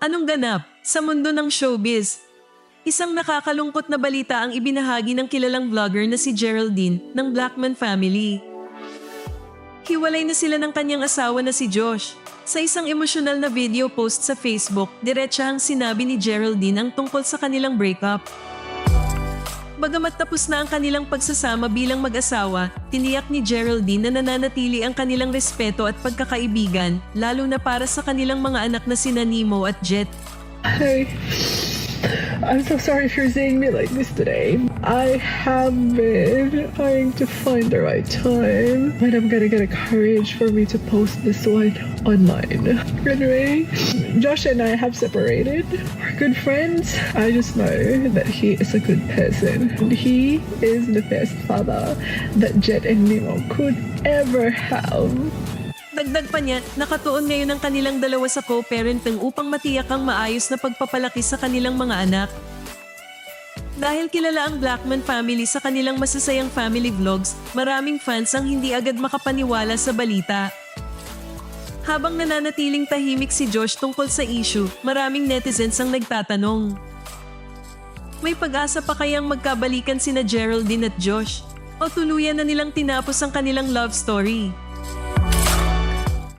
Anong ganap sa mundo ng showbiz? Isang nakakalungkot na balita ang ibinahagi ng kilalang vlogger na si Geraldine ng Blackman family. Hiwalay na sila ng kanyang asawa na si Josh. Sa isang emosyonal na video post sa Facebook, diretsahang sinabi ni Geraldine ang tungkol sa kanilang breakup. Bagamat tapos na ang kanilang pagsasama bilang mag-asawa, tiniyak ni Geraldine na nananatili ang kanilang respeto at pagkakaibigan, lalo na para sa kanilang mga anak na sina Nemo at Jet. Hey, I'm so sorry if you're seeing me like this today. I have been trying to find the right time, but I'm gonna get a courage for me to post this one online. Anyway, Josh and I have separated. We're good friends. I just know that he is a good person. And he is the best father that Jet and Nemo could ever have. Dagdag pa niya, nakatuon ngayon ang kanilang dalawa sa co-parenting upang matiyak ang maayos na pagpapalaki sa kanilang mga anak. Dahil kilala ang Blackman family sa kanilang masasayang family vlogs, maraming fans ang hindi agad makapaniwala sa balita. Habang nananatiling tahimik si Josh tungkol sa issue, maraming netizens ang nagtatanong. May pag-asa pa kayang magkabalikan sina Geraldine at Josh? O tuluyan na nilang tinapos ang kanilang love story?